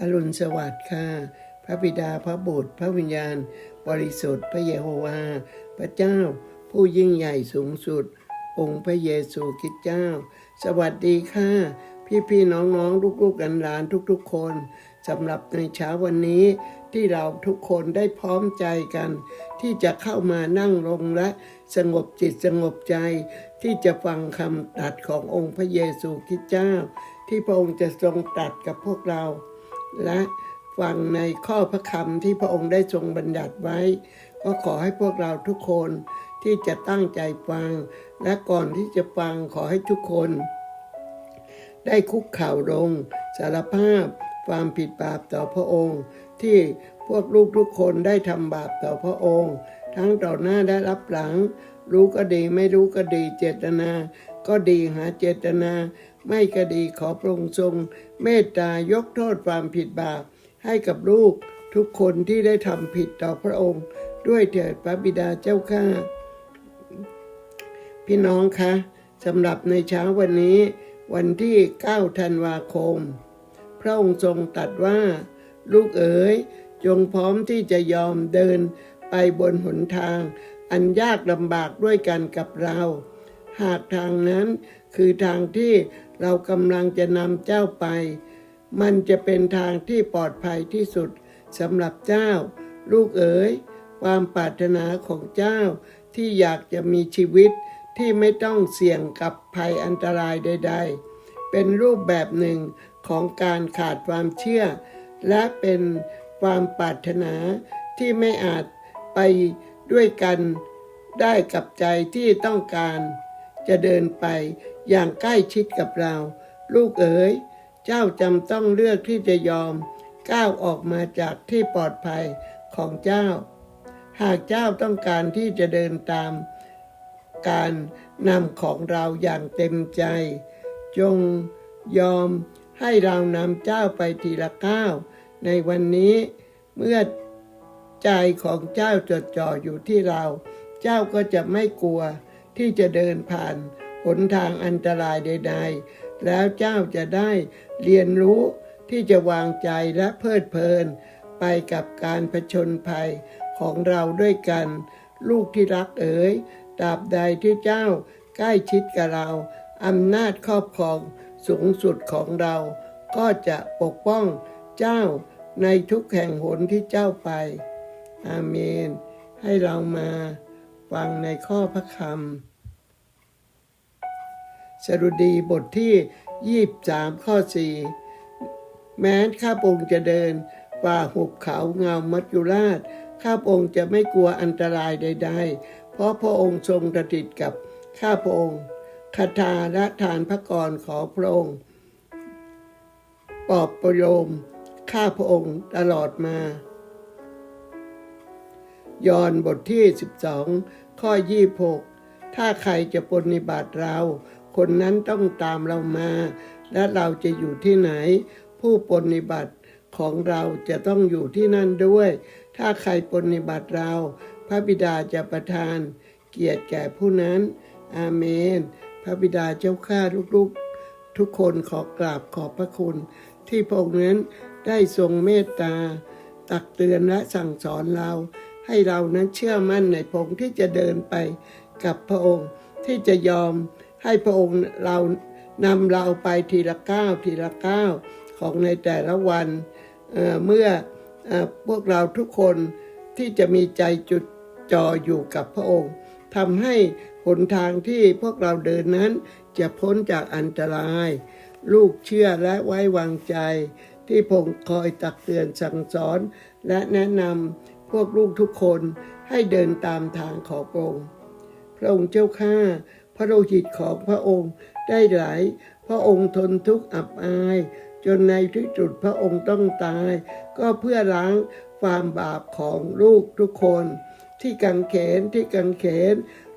อรุณสวัสดิ์ค่ะ พระบิดาพระบุตร พระวิญญาณ บริสุทธิ์ พระเยโฮวา พระเจ้า ผู้ยิ่งใหญ่สูงสุด องค์พระเยซูคริสต์เจ้า สวัสดีค่ะ พี่พี่น้องน้องลูกๆกันหลานทุกๆ คนสำหรับในเช้าวันนี้ที่เราทุกคนได้พร้อมใจกัน ที่จะเข้ามานั่งลงและสงบจิตสงบใจ ที่จะฟังคำตรัสขององค์พระเยซูคริสต์เจ้า ที่พระองค์จะทรงตรัสกับพวกเรา และฟังในข้อพระคำที่พระองค์ได้ทรงบัญญัติไว้ ก็ขอให้พวกเราทุกคนที่จะตั้งใจฟัง และก่อนที่จะฟังขอให้ทุกคน ได้คุกเข่าลงสารภาพความผิดบาปต่อพระองค์ ที่พวกลูกทุกคนได้ทำบาปต่อพระองค์ ทั้งต่อหน้าและรับหลัง รู้ก็ดีไม่รู้ก็ดีเจตนา ก็ดีหาเจตนา ไม่ก็ดีขอพระองค์ทรง เมตตายกโทษความผิดบาปให้กับลูกทุกคนที่ได้ทำผิดต่อพระองค์ ด้วยเถิดพระบิดาเจ้าข้าพี่น้องคะสำหรับในเช้าวันนี้ วันที่ 9 ธันวาคม พระองค์ทรงตรัสว่า ลูกเอ๋ยจงพร้อมที่จะยอมเดินไปบนหนทาง อันยากลำบากด้วยกันกับเรา หากทางนั้นคือทางที่เรากำลังจะนำเจ้าไป มันจะเป็นทางที่ปลอดภัยที่สุดสำหรับเจ้า ลูกเอ๋ย ความปรารถนาของเจ้าที่อยากจะมีชีวิตที่ไม่ต้องเสี่ยงกับภัยอันตรายใด ๆ เป็นรูปแบบหนึ่งของการขาดความเชื่อ และเป็นความปรารถนาที่ไม่อาจไปด้วยกันได้กับใจที่ต้องการ จะเดินไปอย่างใกล้ชิดกับเรา ลูกเอ๋ย เจ้าจำต้องเลือกที่จะยอม ก้าวออกมาจากที่ปลอดภัยของเจ้า หากเจ้าต้องการที่จะเดินตาม การนำของเราอย่างเต็มใจ จงยอมให้เรานำเจ้าไปทีละก้าว ในวันนี้เมื่อใจของเจ้าจดจ่ออยู่ที่เรา เจ้าก็จะไม่กลัว ที่จะเดินผ่านหนทางอันตรายใด ๆ แล้วเจ้าจะได้เรียนรู้ที่จะวางใจและเพลิดเพลิน ไปกับการผชนภัยของเราด้วยกัน ลูกที่รักเอ๋ยตราบใดที่เจ้าใกล้ชิดกับเราอำนาจครอบครองสูงสุดของเรา ก็จะปกป้องเจ้าในทุกแห่งหนที่เจ้าไป อาเมน ให้เรามา ฟังในข้อพระคำสรุดีบทที่23ข้อ4แม้ข้าพระองค์จะเดินฝ่าหุบเขาเงามัจจุราช ข้าพระองค์จะไม่กลัวอันตรายใด ๆ เพราะพระองค์ทรงสถิตกับข้าพระองค์คาถาและทานพระกรขอพระองค์ปอบประโลมข้าพระองค์ตลอดมา ยอห์นบทที่ 12 ข้อ 26 ถ้าใครจะปฏิบัติเรา คนนั้นต้องตามเรามา และเราจะอยู่ที่ไหน ผู้ปฏิบัติของเราจะต้องอยู่ที่นั่นด้วย ถ้าใครปฏิบัติเรา พระบิดาจะประทาน เกียรติแก่ผู้นั้น อาเมน พระบิดาเจ้าข้าลูกๆ ทุกคนขอกราบขอบพระคุณ ที่พระองค์นั้นได้ทรงเมตตา ตักเตือนและสั่งสอนเรา ให้เรานั้นเชื่อมั่นในพระองค์ที่จะเดินไปกับพระองค์ที่จะยอมให้พระองค์เรานำเราไปทีละก้าวทีละก้าวของในแต่ละวันเเมื่ออพวกเราทุกคนที่จะมีใจจุดจ่ออยู่กับพระองค์ทำให้หนทางที่พวกเราเดินนั้นจะพ้นจากอันตราย ลูกเชื่อและไว้วางใจ ที่พงคอยตักเตือนสั่งสอนและแนะนำ พวกลูกทุกคนให้เดินตามทางของพระองค์ พระองค์เจ้าข้าพระโลหิตของพระองค์ได้ไหล พระองค์ทนทุกข์อับอาย จนในที่สุดพระองค์ต้องตาย ก็เพื่อล้างความบาปของลูกทุกคน ที่กังเขนที่กังเขน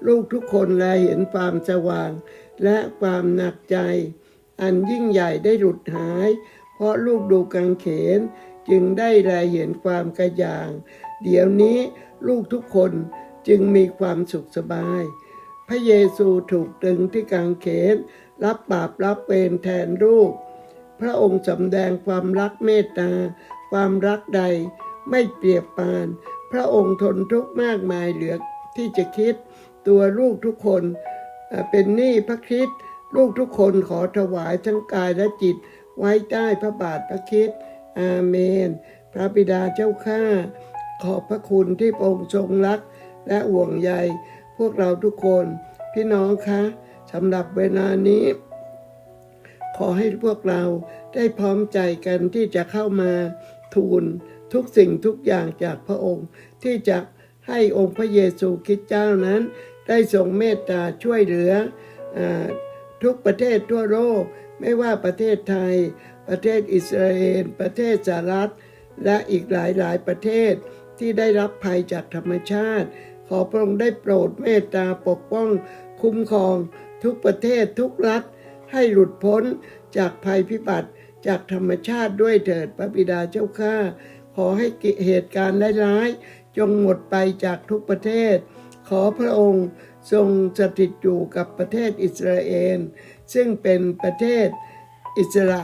ลูกทุกคนแลเห็นความสว่าง และความหนักใจ อันยิ่งใหญ่ได้หลุดหาย เพราะลูกดูกังเขนจึงได้แลเห็นความกระจ่าง เดี๋ยวนี้ลูกทุกคนจึงมีความสุขสบาย พระเยซูถูกตรึงที่กางเขน รับบาปรับเวรแทนลูก พระองค์สำแดงความรักเมตตา ความรักใดไม่เปรียบปาน พระองค์ทนทุกข์มากมายเหลือที่จะคิด ตัวลูกทุกคนเป็นหนี้พระคริสต์ลูกทุกคนขอถวายทั้งกายและจิต ไว้ใต้พระบาทพระคริสต์อาเมน พระบิดาเจ้าข้า ขอบพระคุณที่พระองค์ทรงรัก และห่วงใย พวกเราทุกคน พี่น้องคะสำหรับเวลานี้ ขอให้พวกเราได้พร้อมใจกันที่จะเข้ามาทูลทุกสิ่งทุกอย่างจากพระองค์ ที่จะให้องค์พระเยซูคริสต์เจ้านั้น ได้ทรงเมตตาช่วยเหลืออทุกประเทศทั่วโลกไม่ว่าประเทศไทย ประเทศอิสราเอล ประเทศสหรัฐ และอีกหลายๆประเทศ ที่ได้รับภัยจากธรรมชาติ ขอพระองค์ได้โปรดเมตตาปกป้อง คุ้มครอง ทุกประเทศทุกรัฐ ให้หลุดพ้นจากภัยพิบัติจากธรรมชาติด้วยเถิดพระบิดาเจ้าข้าขอให้เหตุการณ์ร้ายๆจงหมดไปจากทุกประเทศ ขอพระองค์ทรงสถิตอยู่กับประเทศอิสราเอลซึ่งเป็นประเทศอิสระ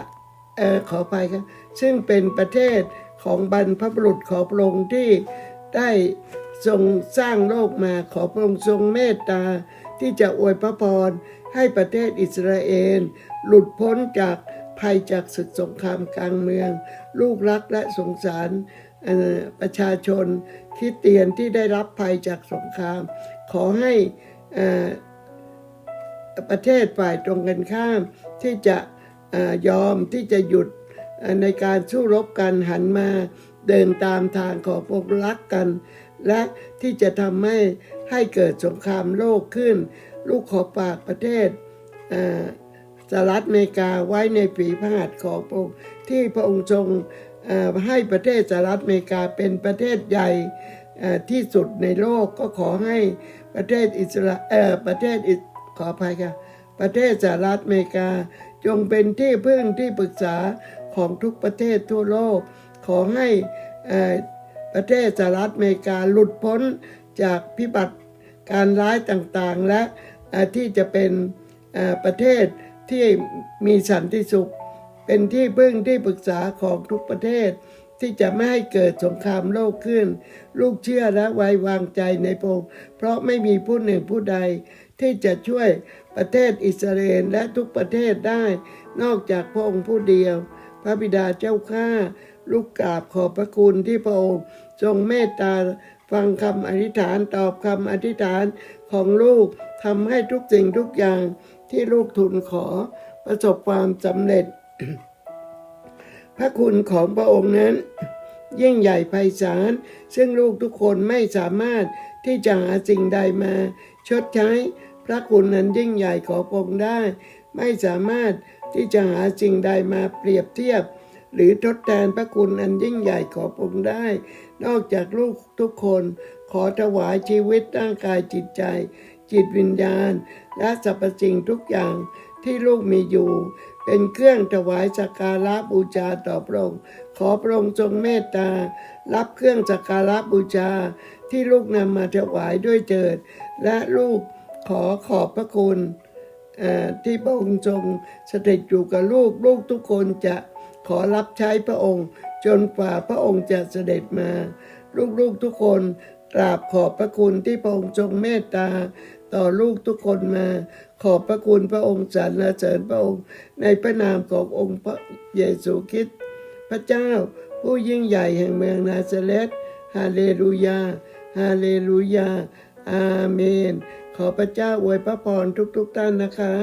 เออขอไปครับซึ่งเป็นประเทศ ของบรรพบุรุษขอพระองค์ที่ได้ทรงสร้างโลกมาขอพระองค์ทรงเมตตา ที่จะอวยพระพรให้ประเทศอิสราเอล หลุดพ้นจากภัยจากศึกสงครามกลางเมือง ลูกรักและสงสารประชาชนคริสเตียนที่ได้รับภัยจากสงคราม ขอให้เอ่อประเทศฝ่ายตรงกันข้ามที่จะอยอมที่จะหยุด ในการสู้รบกันหันมาเดินตามทางของพวกรักกัน และที่จะทำให้ให้เกิดสงครามโลกขึ้น ลูกขอฝากประเทศสหรัฐอเมริกาไว้ในฝีพระหัตถ์ของพระองค์ที่พระองค์ทรงให้ประเทศสหรัฐอเมริกาเป็นประเทศใหญ่ที่สุดในโลกก็ขอให้ประเทศอิสราเออประเทศอิสขออภัยค่ะประเทศสหรัฐอเมริกาจงเป็นที่พึ่งที่ปรึกษา ของทุกประเทศทั่วโลก ขอให้เอ่อประเทศสหรัฐอเมริกาหลุดพ้นจากพิบัติการร้ายต่างๆ และที่จะเป็นประเทศที่มีสันติสุข เป็นที่พึ่งที่ปรึกษาของทุกประเทศ ที่จะไม่ให้เกิดสงครามโลกขึ้น ลูกเชื่อและไว้วางใจในพงเพราะไม่มีผู้หนึ่งผู้ใด ที่จะช่วยประเทศอิสราเอลและทุกประเทศได้ นอกจากพระองค์ผู้เดียว พระบิดาเจ้าข้าลูกกราบขอบพระคุณที่พระองค์ทรงเมตตาฟังคำอธิษฐานตอบคำอธิษฐานของลูกทำให้ทุกสิ่งทุกอย่างที่ลูกทูลขอประสบความสำเร็จ พระคุณของพระองค์นั้นยิ่งใหญ่ไพศาลซึ่งลูกทุกคนไม่สามารถที่จะหาสิ่งใดมา ชดใช้ พระคุณนั้นยิ่งใหญ่ของพระองค์ได้ ไม่สามารถ ที่จะหาสิ่งใดมาเปรียบเทียบ หรือทดแทนพระคุณอันยิ่งใหญ่ของพระองค์ได้ นอกจากลูกทุกคนขอถวายชีวิตร่างกายจิตใจ จิตวิญญาณ และสรรพสิ่งทุกอย่างที่ลูกมีอยู่ เป็นเครื่องถวายสักการะบูชาต่อพระองค์ขอพระองค์ทรงเมตตา รับเครื่องสักการะบูชาที่ลูกนำมาถวายด้วยเถิด และลูกขอขอบพระคุณ ที่พระองค์ทรงสถิตอยู่กับลูกลูกทุกคนจะขอรับใช้พระองค์ จนกว่าพระองค์จะเสด็จมา ลูกๆทุกคนกราบขอบพระคุณที่พระองค์ทรงเมตตา ต่อลูกทุกคนมา ขอบพระคุณพระองค์สรรเสริญพระองค์ ในพระนามขององค์พระเยซูคริสต์พระเจ้า ผู้ยิ่งใหญ่แห่งเมืองนาซาเรตฮาเลลูยาฮาเลลูยาอาเมน ขอพระเจ้าอวยพระพรทุกๆท่านนะคะ